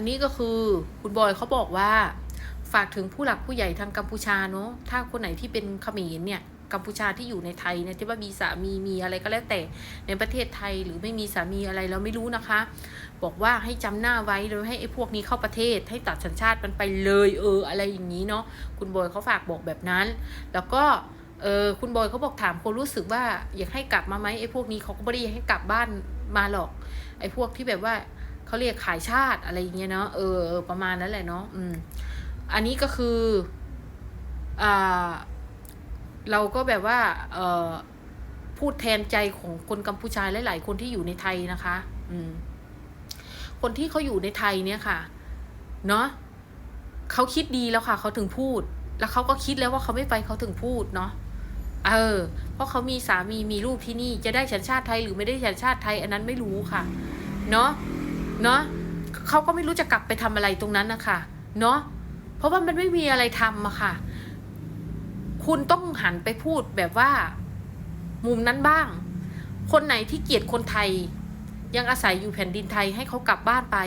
อันนี้ก็คือคุณบอยเขาบอกว่า ฝากถึงผู้หลักผู้ใหญ่ทางกัมพูชาเนาะถ้าคนไหนที่เป็นเขมรเนี่ยกัมพูชาที่อยู่ในไทยเนี่ยที่ว่ามีสามีมีอะไรก็แล้วแต่ในประเทศไทยหรือไม่มีสามีอะไรเราไม่รู้นะคะ บอกว่าให้จำหน้าไว้เลยให้ไอ้พวกนี้เข้าประเทศ ให้ตัดสัญชาติมันไปเลยเอออะไรอย่างนี้เนาะคุณบอยเขาฝากบอกแบบนั้น แล้วก็เออคุณบอยเขาบอกถามคนรู้สึกว่าอยากให้กลับมาไหมไอ้พวกนี้เขาก็ไม่ได้อยากให้กลับบ้านมาหรอกไอ้พวกที่แบบว่า เขาเรียกขายชาติอะไรอย่างเงี้ยเนาะเออเออประมาณนั้นแหละเนาะอืม อันนี้ก็คืออ่าเราก็แบบว่า เออพูดแทนใจของคนกัมพูชาหลาย ๆ คนที่อยู่ในไทยนะคะ อืม คนที่เขาอยู่ในไทยเนี่ยค่ะ เนาะเขาคิดดีแล้วค่ะ เขาถึงพูด แล้วเขาก็คิดแล้วว่าเขาไม่ไปเขาถึงพูดเนาะเออ เพราะเขามีสามีมีลูกที่นี่จะได้สัญชาติไทยหรือไม่ได้สัญชาติไทย อันนั้นไม่รู้ค่ะ เนาะ เนาะเขาก็ไม่รู้จะกลับไปทำอะไรตรงนั้นนะคะเนาะเพราะว่ามันไม่มีอะไรทำอะค่ะ คุณต้องหันไปพูดแบบว่า มุมนั้นบ้าง คนไหนที่เกลียดคนไทย ยังอาศัยอยู่แผ่นดินไทยให้เขากลับบ้านไป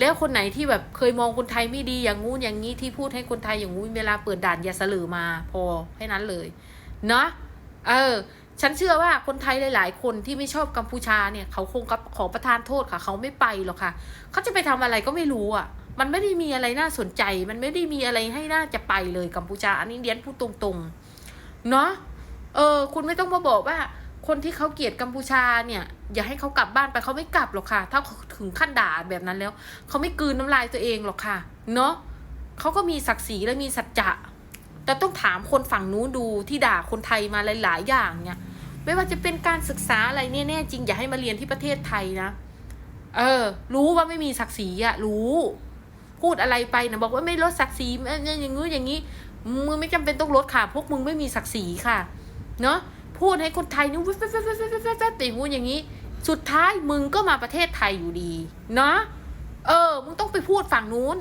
แล้วคนไหนที่แบบเคยมองคนไทยไม่ดีอย่างงู้นอย่างนี้ที่พูดให้คนไทยอย่างงู้นเวลาเปิดด่านอย่าสลือมา พอแค่นั้นเลย เนาะเออ ฉันเชื่อว่าคนไทยหลาย ๆ คนที่ไม่ชอบกัมพูชาเนี่ยเขาคงกับขอประทานโทษค่ะ เขาไม่ไปหรอกค่ะ เขาจะไปทำอะไรก็ไม่รู้อะ มันไม่ได้มีอะไรน่าสนใจ มันไม่ได้มีอะไรให้น่าจะไปเลยกัมพูชา อันนี้เดียนพูดตรงๆ เนาะเออ คุณไม่ต้องมาบอกว่า คนที่เขาเกลียดกัมพูชาเนี่ย อย่าให้เขากลับบ้านไปเขาไม่กลับหรอกค่ะ ถ้าถึงขั้นด่าแบบนั้นแล้ว เขาไม่กืนน้ำลายตัวเองหรอกค่ะ เนาะเขาก็มีศักดิ์ศรีและมีสัจจะ แต่ต้องถามคนฝั่งนู้นดูที่ด่าคนไทยมาหลาย ๆ อย่างเนี่ย ไม่ว่าจะเป็นการศึกษาอะไรเนี่ยแน่จริง อย่าให้มาเรียนที่ประเทศไทยนะ เออ รู้ว่าไม่มีศักดิ์ศรีอะรู้ พูดอะไรไปนะบอกว่าไม่ลดศักดิ์ศรีเอ้ยอย่างงู้นอย่างนี้มึงไม่จำเป็นต้องลดค่ะ พวกมึงไม่มีศักดิ์ศรีค่ะ เนาะพูดให้คนไทยนี่แว๊บแว๊บแว๊บแว๊บแว๊บแว๊บแว๊บแต่งู้นอย่างนี้ สุดท้ายมึงก็มาประเทศไทยอยู่ดี เนาะเออ มึงต้องไปพูดฝั่งนู้น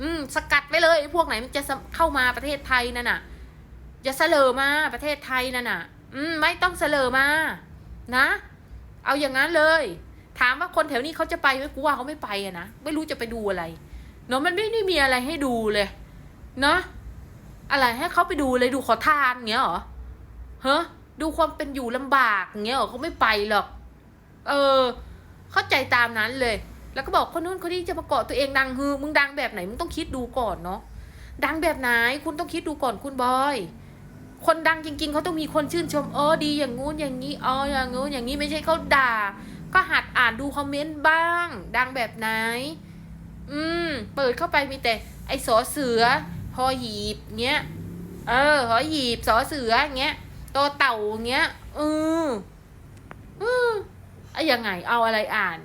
อืม สกัดไปเลยไอ้พวกไหนมันจะเข้ามาประเทศไทยนั่นน่ะอย่าเสลอมาประเทศไทยนั่นน่ะ อืม ไม่ต้องเสลอมา นะ เอาอย่างนั้นเลย ถามว่าคนแถวนี้เขาจะไปไหมกูว่าเขาไม่ไปอะนะไม่รู้จะไปดูอะไรเนาะมันไม่ได้มีอะไรให้ดูเลย เนาะอะไรให้เขาไปดูเลยดูขอทานเงี้ยเหรอเฮ้ดูความเป็นอยู่ลำบากเงี้ยเหรอเขาไม่ไปหรอก เออ เข้าใจตามนั้นเลย แล้วก็บอกคนนู้นคนนี้จะประกอบตัวเองดังฮือมึงดังแบบไหนมึงต้องคิดดูก่อนเนาะดังแบบไหนคุณต้องคิดดูก่อนคุณบอย คนดังจริง ๆเขาต้องมีคนชื่นชมเออดีอย่างงู้นอย่างนี้อ๋ออย่างงู้นอย่างนี้ไม่ใช่เขาด่า ก็หัดอ่านดูคอมเมนต์บ้าง ดังแบบไหน อืม เปิดเข้าไปมีแต่ ไอ้สอเสือพอหีบเงี้ยเออหอหีบสอเสือเงี้ยตัวเต่าเงี้ยอืออือไอ้ยังไงเอาอะไรอ่าน